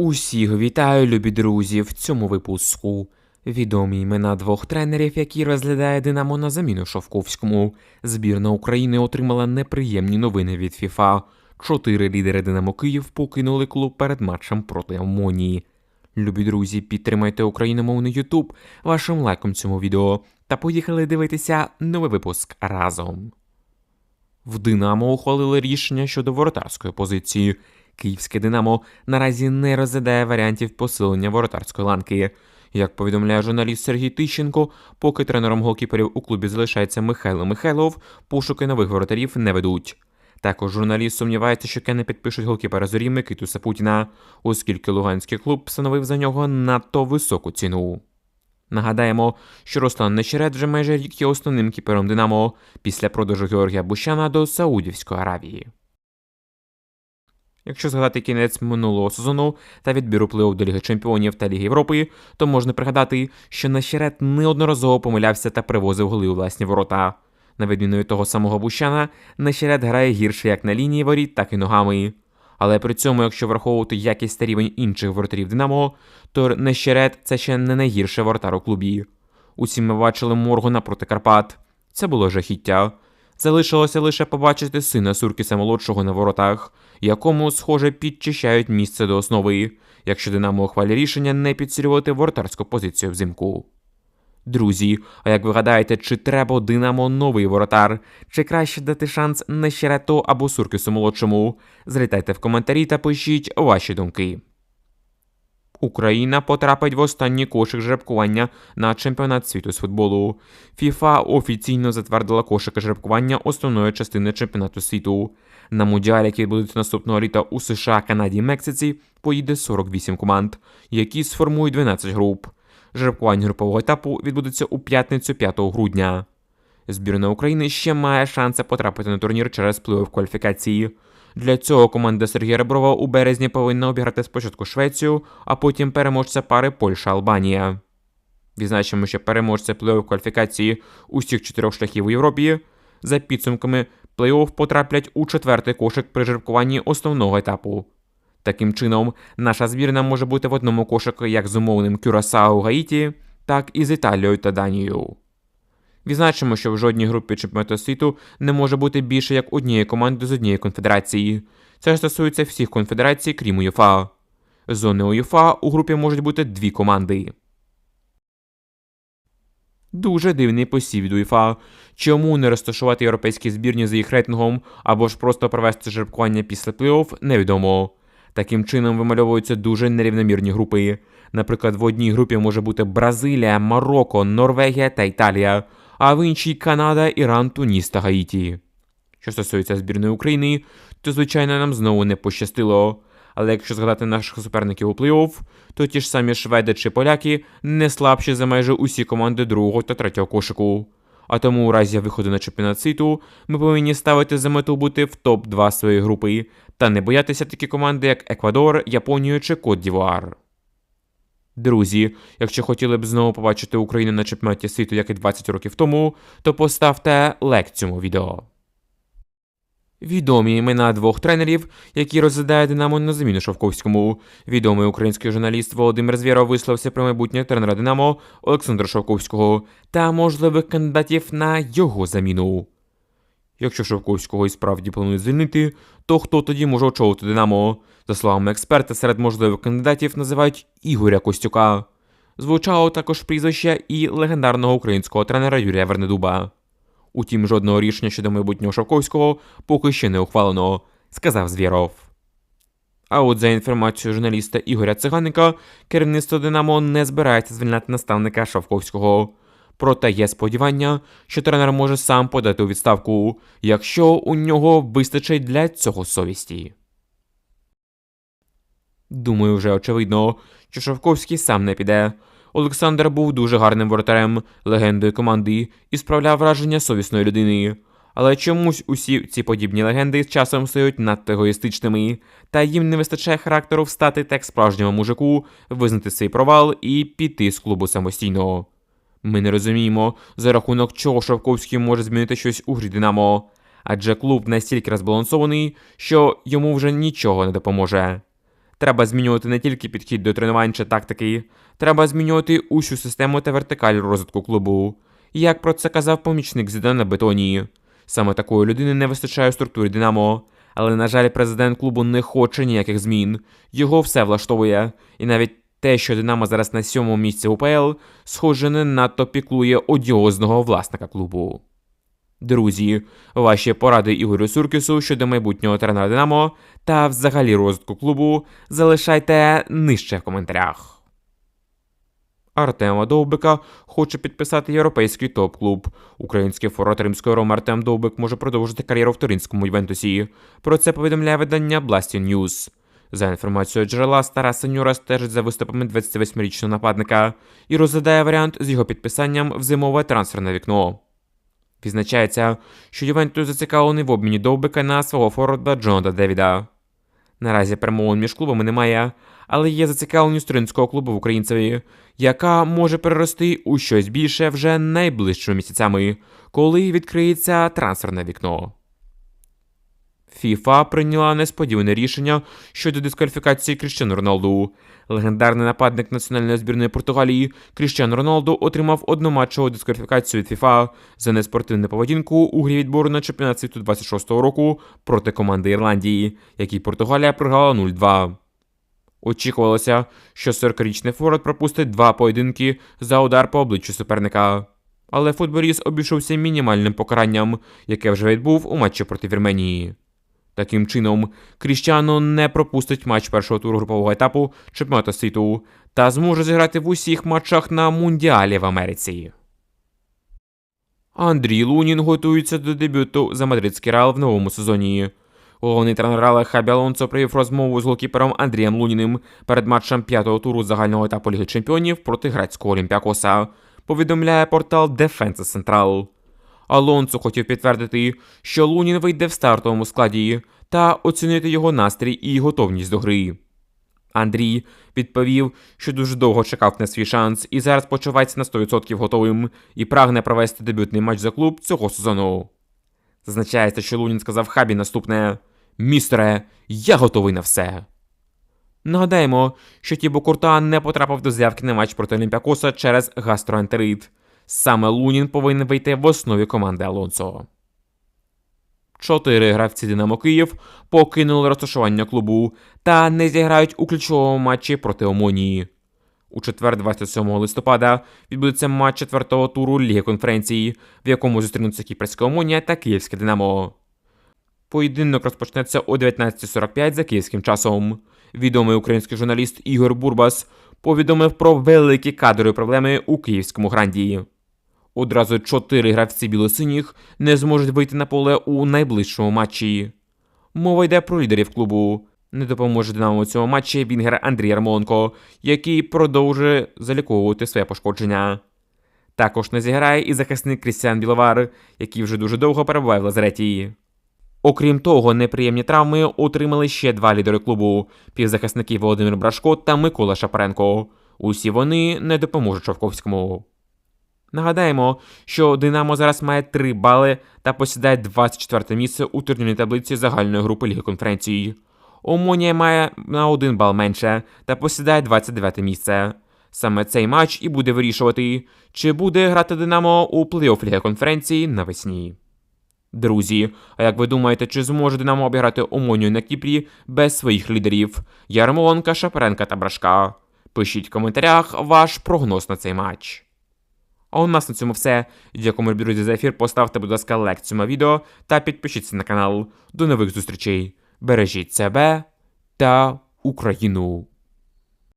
Усіх вітаю, любі друзі, в цьому випуску. Відомі імена двох тренерів, які розглядає Динамо на заміну Шовковському. Збірна України отримала неприємні новини від ФІФА. Чотири лідери Динамо Київ покинули клуб перед матчем проти Амонії. Любі друзі, підтримайте україномовний Ютуб вашим лайком цьому відео та поїхали дивитися новий випуск разом. В Динамо ухвалили рішення щодо воротарської позиції. Київське Динамо наразі не розглядає варіантів посилення воротарської ланки. Як повідомляє журналіст Сергій Тищенко, поки тренером голкіперів у клубі залишається Михайло Михайлов, пошуки нових воротарів не ведуть. Також журналіст сумнівається, що Кени підпишуть голкіпера зорі Микиту Сапутіна, оскільки луганський клуб встановив за нього надто високу ціну. Нагадаємо, що Руслан Нечерет вже майже рік є основним кіпером Динамо після продажу Георгія Бущана до Саудівської Аравії. Якщо згадати кінець минулого сезону та відбір плей-офф до Ліги Чемпіонів та Ліги Європи, то можна пригадати, що Нещерет неодноразово помилявся та привозив голи у власні ворота. На відміну від того самого Бущана, Нещерет грає гірше як на лінії воріт, так і ногами. Але при цьому, якщо враховувати якість та рівень інших воротарів Динамо, то Нещерет це ще не найгірший воротар у клубі. Усі ми бачили Моргуна проти Карпат. Це було жахіття. Залишилося лише побачити сина Суркіса молодшого на воротах, якому, схоже, підчищають місце до основи, якщо Динамо ухвалює рішення не підсилювати воротарську позицію взимку. Друзі, а як ви гадаєте, чи треба Динамо новий воротар, чи краще дати шанс Нещерету або Суркісу молодшому? Злітайте в коментарі та пишіть ваші думки. Україна потрапить в останній кошик жеребкування на чемпіонат світу з футболу. ФІФА офіційно затвердила кошики жеребкування основної частини чемпіонату світу. На мундіалі, який будуть наступного літа у США, Канаді і Мексиці, поїде 48 команд, які сформують 12 груп. Жеребкування групового етапу відбудеться у п'ятницю 5 грудня. Збірна України ще має шанси потрапити на турнір через плей-офф кваліфікації. Для цього команда Сергія Реброва у березні повинна обіграти спочатку Швецію, а потім переможця пари Польща-Албанія. Відзначимо, що переможця плей-офф кваліфікації усіх чотирьох шляхів у Європі за підсумками плей-офф потраплять у четвертий кошик при жеребкуванні основного етапу. Таким чином, наша збірна може бути в одному кошику як з умовним Кюрасао Гаїті, так і з Італією та Данією. Відзначимо, що в жодній групі чемпіонату світу не може бути більше як однієї команди з однієї конфедерації. Це ж стосується всіх конфедерацій, крім УЄФА. Зони УЄФА у групі можуть бути дві команди. Дуже дивний посів від УЄФА. Чому не розташувати європейські збірні за їх рейтингом або ж просто провести жеребкування після плей-офф, невідомо. Таким чином вимальовуються дуже нерівномірні групи. Наприклад, в одній групі може бути Бразилія, Марокко, Норвегія та Італія, а в іншій Канада, Іран, Туніс та Гаїті. Що стосується збірної України, то звичайно нам знову не пощастило. Але якщо згадати наших суперників у плей-офф, то ті ж самі шведи чи поляки не слабші за майже усі команди другого та третього кошику. А тому у разі виходу на чемпіонат світу ми повинні ставити за мету бути в топ-2 своєї групи та не боятися такі команди, як Еквадор, Японію чи Кот Дівуар. Друзі, якщо хотіли б знову побачити Україну на чемпіонаті світу, як і 20 років тому, то поставте лайк цьому відео. Відомі імена двох тренерів, які розглядає Динамо на заміну Шовковському. Відомий український журналіст Володимир Звєров висловився про майбутнє тренера Динамо Олександра Шовковського та можливих кандидатів на його заміну. Якщо Шовковського і справді планують звільнити, то хто тоді може очолити Динамо? За словами експерта, серед можливих кандидатів називають Ігоря Костюка. Звучало також прізвище і легендарного українського тренера Юрія Вернедуба. Утім, жодного рішення щодо майбутнього Шовковського поки ще не ухвалено, сказав Звєров. А от за інформацією журналіста Ігоря Циганика, керівництво Динамо не збирається звільняти наставника Шовковського. Проте є сподівання, що тренер може сам подати у відставку, якщо у нього вистачить для цього совісті. Думаю, вже очевидно, що Шовковський сам не піде. Олександр був дуже гарним воротарем, легендою команди і справляв враження совісної людини. Але чомусь усі ці подібні легенди з часом стають надто егоїстичними, та їм не вистачає характеру встати так справжньому мужику, визнати свій провал і піти з клубу самостійно. Ми не розуміємо, за рахунок чого Шовковський може змінити щось у грі Динамо, адже клуб настільки розбалансований, що йому вже нічого не допоможе. Треба змінювати не тільки підхід до тренувань чи тактики, треба змінювати усю систему та вертикаль розвитку клубу. Як про це казав помічник Зідана Бетоні. Саме такої людини не вистачає у структурі Динамо. Але, на жаль, президент клубу не хоче ніяких змін. Його все влаштовує. І навіть те, що Динамо зараз на сьомому місці УПЛ, схоже, не надто піклує одіозного власника клубу. Друзі, ваші поради Ігорю Суркісу щодо майбутнього тренера Динамо та взагалі розвитку клубу залишайте нижче в коментарях. Артема Довбика хоче підписати європейський топ-клуб. Український форвард римської Роми Артем Довбик може продовжити кар'єру в Туринському Ювентусі. Про це повідомляє видання Blasting News. За інформацією джерела, стара сеньора стежить за виступами 28-річного нападника і розглядає варіант з його підписанням в зимове трансферне вікно. Відзначається, що Ювентус зацікавлений в обміні Довбика на свого форварда Джонада Девіда. Наразі перемовин між клубами немає, але є зацікавленість туринського клубу в українцеві, яка може перерости у щось більше вже найближчими місяцями, коли відкриється трансферне вікно. ФІФА прийняла несподіване рішення щодо дискваліфікації Кріщану Роналду. Легендарний нападник національної збірної Португалії Кріщану Роналду отримав одноматчеву дискваліфікацію від ФІФА за неспортивну поведінку у грі відбору на чемпіонат світу 26-го року проти команди Ірландії, якій Португалія програла 0-2. Очікувалося, що 40-річний Форвард пропустить два поєдинки за удар по обличчю суперника. Але футболіст обійшовся мінімальним покаранням, яке вже відбув у матчі проти Вірменії. Таким чином, Кріщано не пропустить матч першого туру групового етапу чемпіонату світу та зможе зіграти в усіх матчах на Мундіалі в Америці. Андрій Лунін готується до дебюту за мадридський Реал в новому сезоні. Головний тренер Реала Хабі Алонсо провів розмову з голкіпером Андрієм Луніним перед матчем п'ятого туру загального етапу Ліги Чемпіонів проти грецького Олімпіакоса. Повідомляє портал Defense Central. Алонсо хотів підтвердити, що Лунін вийде в стартовому складі та оцінити його настрій і готовність до гри. Андрій відповів, що дуже довго чекав на свій шанс і зараз почувається на 100% готовим і прагне провести дебютний матч за клуб цього сезону. Зазначається, що Лунін сказав Хабі наступне: Містере, я готовий на все. Нагадаємо, що Тібо Курта не потрапив до заявки на матч проти Олімпіакоса через гастроентерит. Саме Лунін повинен вийти в основі команди Алонсо. Чотири гравці Динамо Київ покинули розташування клубу та не зіграють у ключовому матчі проти Омонії. У четвер, 27 листопада, відбудеться матч четвертого туру Ліги конференції, в якому зустрінуться Кіпрська Омонія та Київське Динамо. Поєдинок розпочнеться о 19.45 за київським часом. Відомий український журналіст Ігор Бурбас повідомив про великі кадрові проблеми у київському гранді. Одразу чотири гравці білосиніх не зможуть вийти на поле у найближчому матчі. Мова йде про лідерів клубу. Не допоможе Динамо у цьому матчі Вінгер Андрій Ярмоленко, який продовжує заліковувати своє пошкодження. Також не зіграє і захисник Крістіан Біловар, який вже дуже довго перебуває в лазареті. Окрім того, неприємні травми отримали ще два лідери клубу: півзахисники Володимир Брашко та Микола Шапаренко. Усі вони не допоможуть Шовковському. Нагадаємо, що Динамо зараз має 3 бали та посідає 24 місце у турнірній таблиці загальної групи Ліги конференції. Омонія має на 1 бал менше та посідає 29 місце. Саме цей матч і буде вирішувати, чи буде грати Динамо у плей-офф Ліги конференції навесні. Друзі, а як ви думаєте, чи зможе Динамо обіграти Омонію на Кіпрі без своїх лідерів Ярмоленка, Шапаренка та Брашка? Пишіть в коментарях ваш прогноз на цей матч. А у нас на цьому все. Дякуємо, друзі, за ефір. Поставте, будь ласка, лайк цьому відео та підпишіться на канал. До нових зустрічей. Бережіть себе та Україну.